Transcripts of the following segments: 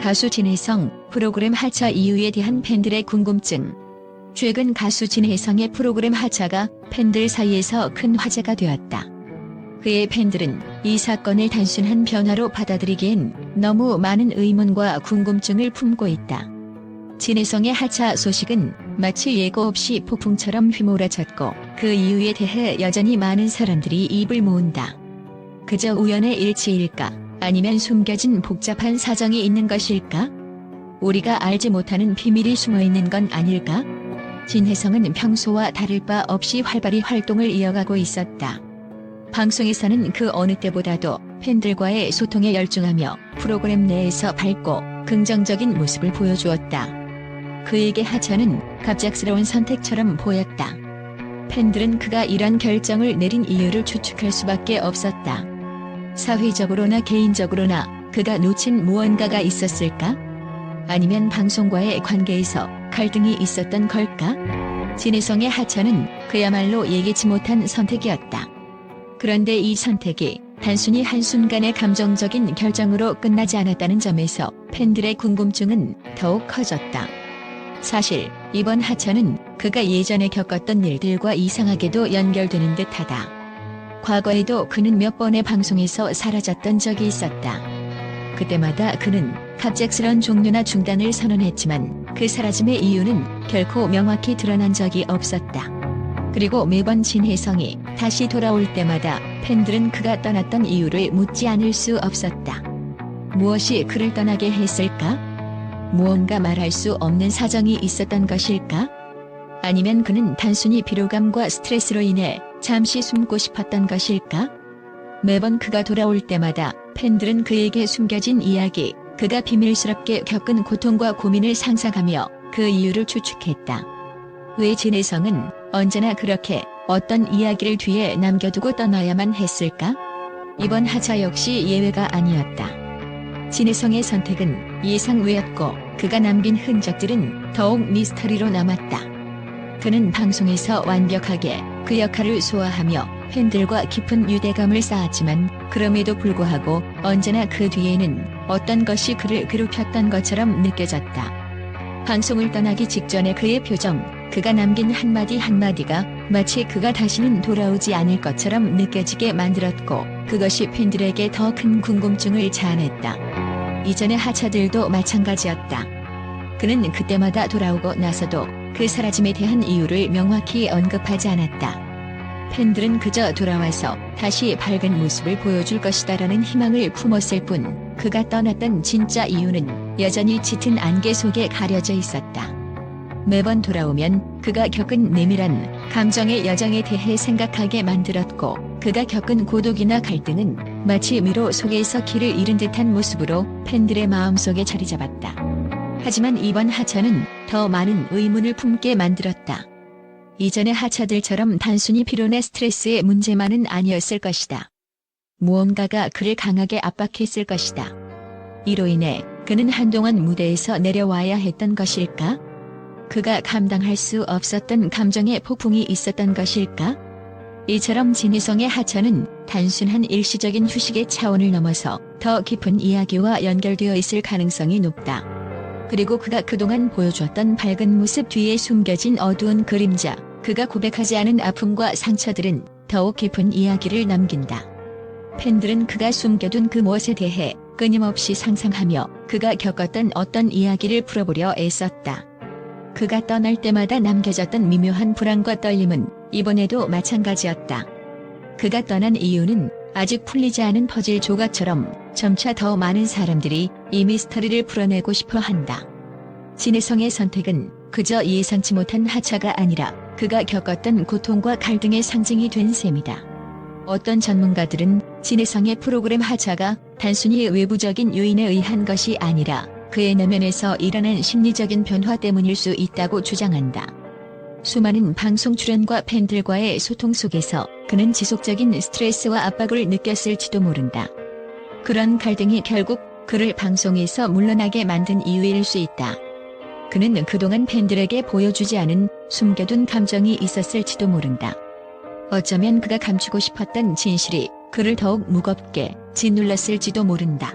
가수 진혜성 프로그램 하차 이유에 대한 팬들의 궁금증. 최근 가수 진혜성의 프로그램 하차가 팬들 사이에서 큰 화제가 되었다. 그의 팬들은 이 사건을 단순한 변화로 받아들이기엔 너무 많은 의문과 궁금증을 품고 있다. 진혜성의 하차 소식은 마치 예고 없이 폭풍처럼 휘몰아쳤고 그 이유에 대해 여전히 많은 사람들이 입을 모은다. 그저 우연의 일치일까? 아니면 숨겨진 복잡한 사정이 있는 것일까? 우리가 알지 못하는 비밀이 숨어 있는 건 아닐까? 진혜성은 평소와 다를 바 없이 활발히 활동을 이어가고 있었다. 방송에서는 그 어느 때보다도 팬들과의 소통에 열중하며 프로그램 내에서 밝고 긍정적인 모습을 보여주었다. 그에게 하차는 갑작스러운 선택처럼 보였다. 팬들은 그가 이런 결정을 내린 이유를 추측할 수밖에 없었다. 사회적으로나 개인적으로나 그가 놓친 무언가가 있었을까? 아니면 방송과의 관계에서 갈등이 있었던 걸까? 진혜성의 하차는 그야말로 예기치 못한 선택이었다. 그런데 이 선택이 단순히 한순간의 감정적인 결정으로 끝나지 않았다는 점에서 팬들의 궁금증은 더욱 커졌다. 사실 이번 하차는 그가 예전에 겪었던 일들과 이상하게도 연결되는 듯하다. 과거에도 그는 몇 번의 방송에서 사라졌던 적이 있었다. 그때마다 그는 갑작스런 종료나 중단을 선언했지만 그 사라짐의 이유는 결코 명확히 드러난 적이 없었다. 그리고 매번 진혜성이 다시 돌아올 때마다 팬들은 그가 떠났던 이유를 묻지 않을 수 없었다. 무엇이 그를 떠나게 했을까? 무언가 말할 수 없는 사정이 있었던 것일까? 아니면 그는 단순히 피로감과 스트레스로 인해 잠시 숨고 싶었던 것일까? 매번 그가 돌아올 때마다 팬들은 그에게 숨겨진 이야기, 그가 비밀스럽게 겪은 고통과 고민을 상상하며 그 이유를 추측했다. 왜 진혜성은 언제나 그렇게 어떤 이야기를 뒤에 남겨두고 떠나야만 했을까? 이번 하차 역시 예외가 아니었다. 진혜성의 선택은 예상 외였고 그가 남긴 흔적들은 더욱 미스터리로 남았다. 그는 방송에서 완벽하게 그 역할을 소화하며 팬들과 깊은 유대감을 쌓았지만 그럼에도 불구하고 언제나 그 뒤에는 어떤 것이 그를 괴롭혔던 것처럼 느껴졌다. 방송을 떠나기 직전의 그의 표정, 그가 남긴 한마디 한마디가 마치 그가 다시는 돌아오지 않을 것처럼 느껴지게 만들었고 그것이 팬들에게 더 큰 궁금증을 자아냈다. 이전의 하차들도 마찬가지였다. 그는 그때마다 돌아오고 나서도 그 사라짐에 대한 이유를 명확히 언급하지 않았다. 팬들은 그저 돌아와서 다시 밝은 모습을 보여줄 것이다라는 희망을 품었을 뿐 그가 떠났던 진짜 이유는 여전히 짙은 안개 속에 가려져 있었다. 매번 돌아오면 그가 겪은 내밀한 감정의 여정에 대해 생각하게 만들었고 그가 겪은 고독이나 갈등은 마치 미로 속에서 길을 잃은 듯한 모습으로 팬들의 마음속에 자리 잡았다. 하지만 이번 하차는 더 많은 의문을 품게 만들었다. 이전의 하차들처럼 단순히 피로나 스트레스의 문제만은 아니었을 것이다. 무언가가 그를 강하게 압박했을 것이다. 이로 인해 그는 한동안 무대에서 내려와야 했던 것일까? 그가 감당할 수 없었던 감정의 폭풍이 있었던 것일까? 이처럼 진희성의 하차는 단순한 일시적인 휴식의 차원을 넘어서 더 깊은 이야기와 연결되어 있을 가능성이 높다. 그리고 그가 그동안 보여주었던 밝은 모습 뒤에 숨겨진 어두운 그림자, 그가 고백하지 않은 아픔과 상처들은 더욱 깊은 이야기를 남긴다. 팬들은 그가 숨겨둔 그 무엇에 대해 끊임없이 상상하며 그가 겪었던 어떤 이야기를 풀어보려 애썼다. 그가 떠날 때마다 남겨졌던 미묘한 불안과 떨림은 이번에도 마찬가지였다. 그가 떠난 이유는 아직 풀리지 않은 퍼즐 조각처럼 점차 더 많은 사람들이 이 미스터리를 풀어내고 싶어 한다. 진혜성의 선택은 그저 예상치 못한 하차가 아니라 그가 겪었던 고통과 갈등의 상징이 된 셈이다. 어떤 전문가들은 진혜성의 프로그램 하차가 단순히 외부적인 요인에 의한 것이 아니라 그의 내면에서 일어난 심리적인 변화 때문일 수 있다고 주장한다. 수많은 방송 출연과 팬들과의 소통 속에서 그는 지속적인 스트레스와 압박을 느꼈을지도 모른다. 그런 갈등이 결국 그를 방송에서 물러나게 만든 이유일 수 있다. 그는 그동안 팬들에게 보여주지 않은 숨겨둔 감정이 있었을지도 모른다. 어쩌면 그가 감추고 싶었던 진실이 그를 더욱 무겁게 짓눌렀을지도 모른다.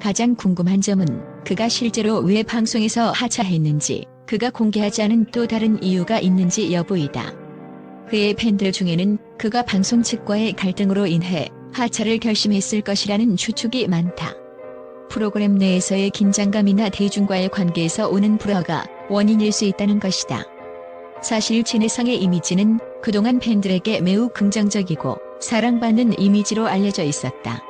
가장 궁금한 점은 그가 실제로 왜 방송에서 하차했는지, 그가 공개하지 않은 또 다른 이유가 있는지 여부이다. 그의 팬들 중에는 그가 방송 측과의 갈등으로 인해 하차를 결심했을 것이라는 추측이 많다. 프로그램 내에서의 긴장감이나 대중과의 관계에서 오는 불화가 원인일 수 있다는 것이다. 사실 진해성의 이미지는 그동안 팬들에게 매우 긍정적이고 사랑받는 이미지로 알려져 있었다.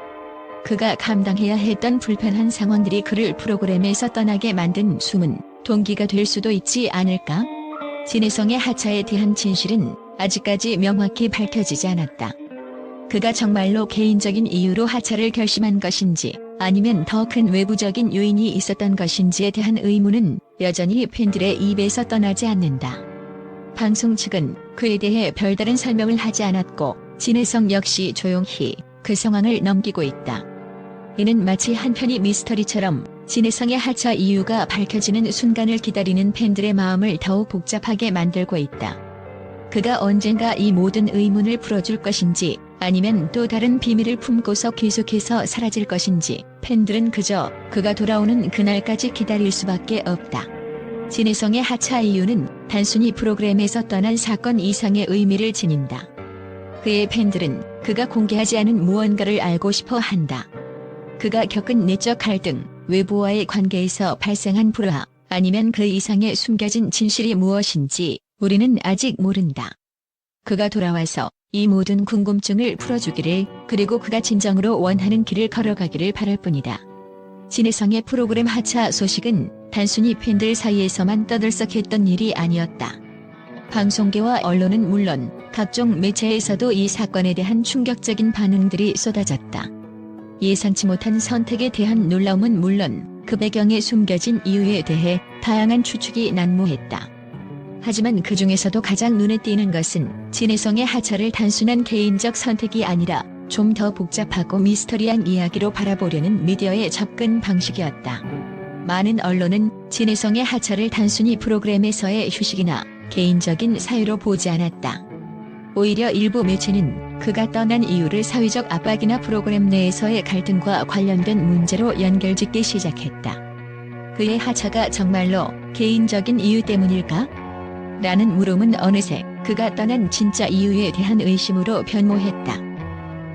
그가 감당해야 했던 불편한 상황들이 그를 프로그램에서 떠나게 만든 숨은 동기가 될 수도 있지 않을까? 진해성의 하차에 대한 진실은 아직까지 명확히 밝혀지지 않았다. 그가 정말로 개인적인 이유로 하차를 결심한 것인지 아니면 더 큰 외부적인 요인이 있었던 것인지에 대한 의문은 여전히 팬들의 입에서 떠나지 않는다. 방송 측은 그에 대해 별다른 설명을 하지 않았고 진해성 역시 조용히 그 상황을 넘기고 있다. 이는 마치 한편이 미스터리처럼 진해성의 하차 이유가 밝혀지는 순간을 기다리는 팬들의 마음을 더욱 복잡하게 만들고 있다. 그가 언젠가 이 모든 의문을 풀어줄 것인지 아니면 또 다른 비밀을 품고서 계속해서 사라질 것인지 팬들은 그저 그가 돌아오는 그날까지 기다릴 수밖에 없다. 진해성의 하차 이유는 단순히 프로그램에서 떠난 사건 이상의 의미를 지닌다. 그의 팬들은 그가 공개하지 않은 무언가를 알고 싶어 한다. 그가 겪은 내적 갈등, 외부와의 관계에서 발생한 불화, 아니면 그 이상의 숨겨진 진실이 무엇인지 우리는 아직 모른다. 그가 돌아와서 이 모든 궁금증을 풀어주기를 그리고 그가 진정으로 원하는 길을 걸어가기를 바랄 뿐이다. 진해성의 프로그램 하차 소식은 단순히 팬들 사이에서만 떠들썩했던 일이 아니었다. 방송계와 언론은 물론 각종 매체에서도 이 사건에 대한 충격적인 반응들이 쏟아졌다. 예상치 못한 선택에 대한 놀라움은 물론 그 배경에 숨겨진 이유에 대해 다양한 추측이 난무했다. 하지만 그 중에서도 가장 눈에 띄는 것은 진해성의 하차를 단순한 개인적 선택이 아니라 좀 더 복잡하고 미스터리한 이야기로 바라보려는 미디어의 접근 방식이었다. 많은 언론은 진해성의 하차를 단순히 프로그램에서의 휴식이나 개인적인 사유로 보지 않았다. 오히려 일부 매체는 그가 떠난 이유를 사회적 압박이나 프로그램 내에서의 갈등과 관련된 문제로 연결짓기 시작했다. 그의 하차가 정말로 개인적인 이유 때문일까? 라는 물음은 어느새 그가 떠난 진짜 이유에 대한 의심으로 변모했다.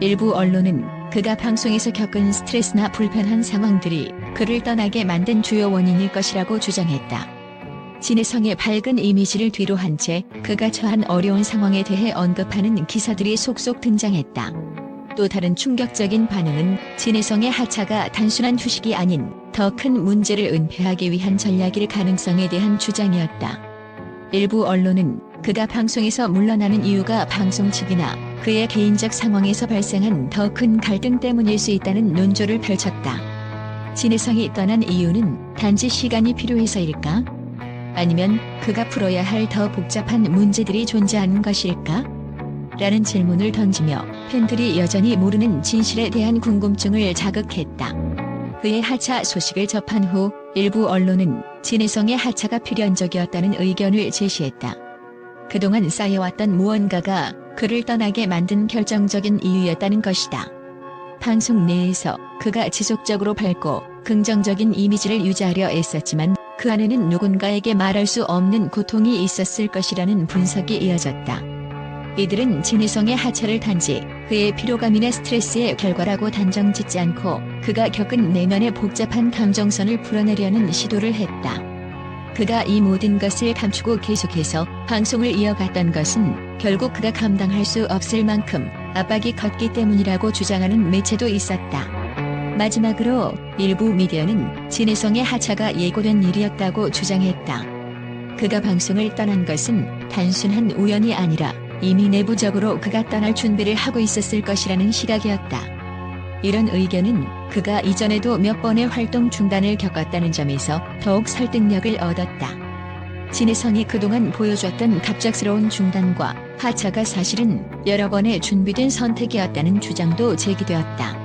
일부 언론은 그가 방송에서 겪은 스트레스나 불편한 상황들이 그를 떠나게 만든 주요 원인일 것이라고 주장했다. 진해성의 밝은 이미지를 뒤로 한 채 그가 처한 어려운 상황에 대해 언급하는 기사들이 속속 등장했다. 또 다른 충격적인 반응은 진해성의 하차가 단순한 휴식이 아닌 더 큰 문제를 은폐하기 위한 전략일 가능성에 대한 주장이었다. 일부 언론은 그가 방송에서 물러나는 이유가 방송 측이나 그의 개인적 상황에서 발생한 더 큰 갈등 때문일 수 있다는 논조를 펼쳤다. 진해성이 떠난 이유는 단지 시간이 필요해서일까? 아니면 그가 풀어야 할 더 복잡한 문제들이 존재하는 것일까? 라는 질문을 던지며 팬들이 여전히 모르는 진실에 대한 궁금증을 자극했다. 그의 하차 소식을 접한 후 일부 언론은 진해성의 하차가 필연적이었다는 의견을 제시했다. 그동안 쌓여왔던 무언가가 그를 떠나게 만든 결정적인 이유였다는 것이다. 방송 내에서 그가 지속적으로 밝고 긍정적인 이미지를 유지하려 애썼지만 그 안에는 누군가에게 말할 수 없는 고통이 있었을 것이라는 분석이 이어졌다. 이들은 진해성의 하차를 단지 그의 피로감이나 스트레스의 결과라고 단정 짓지 않고 그가 겪은 내면의 복잡한 감정선을 풀어내려는 시도를 했다. 그가 이 모든 것을 감추고 계속해서 방송을 이어갔던 것은 결국 그가 감당할 수 없을 만큼 압박이 컸기 때문이라고 주장하는 매체도 있었다. 마지막으로 일부 미디어는 진해성의 하차가 예고된 일이었다고 주장했다. 그가 방송을 떠난 것은 단순한 우연이 아니라 이미 내부적으로 그가 떠날 준비를 하고 있었을 것이라는 시각이었다. 이런 의견은 그가 이전에도 몇 번의 활동 중단을 겪었다는 점에서 더욱 설득력을 얻었다. 진해성이 그동안 보여줬던 갑작스러운 중단과 하차가 사실은 여러 번의 준비된 선택이었다는 주장도 제기되었다.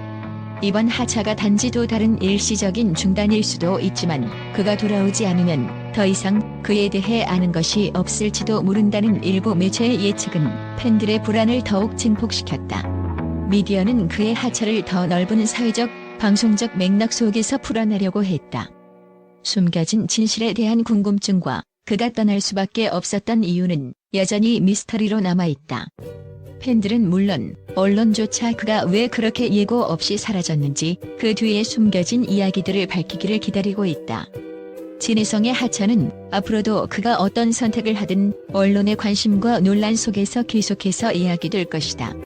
이번 하차가 단지 또 다른 일시적인 중단일 수도 있지만 그가 돌아오지 않으면 더 이상 그에 대해 아는 것이 없을지도 모른다는 일부 매체의 예측은 팬들의 불안을 더욱 증폭시켰다. 미디어는 그의 하차를 더 넓은 사회적, 방송적 맥락 속에서 풀어내려고 했다. 숨겨진 진실에 대한 궁금증과 그가 떠날 수밖에 없었던 이유는 여전히 미스터리로 남아있다. 팬들은 물론 언론조차 그가 왜 그렇게 예고 없이 사라졌는지 그 뒤에 숨겨진 이야기들을 밝히기를 기다리고 있다. 진혜성의 하차는 앞으로도 그가 어떤 선택을 하든 언론의 관심과 논란 속에서 계속해서 이야기될 것이다.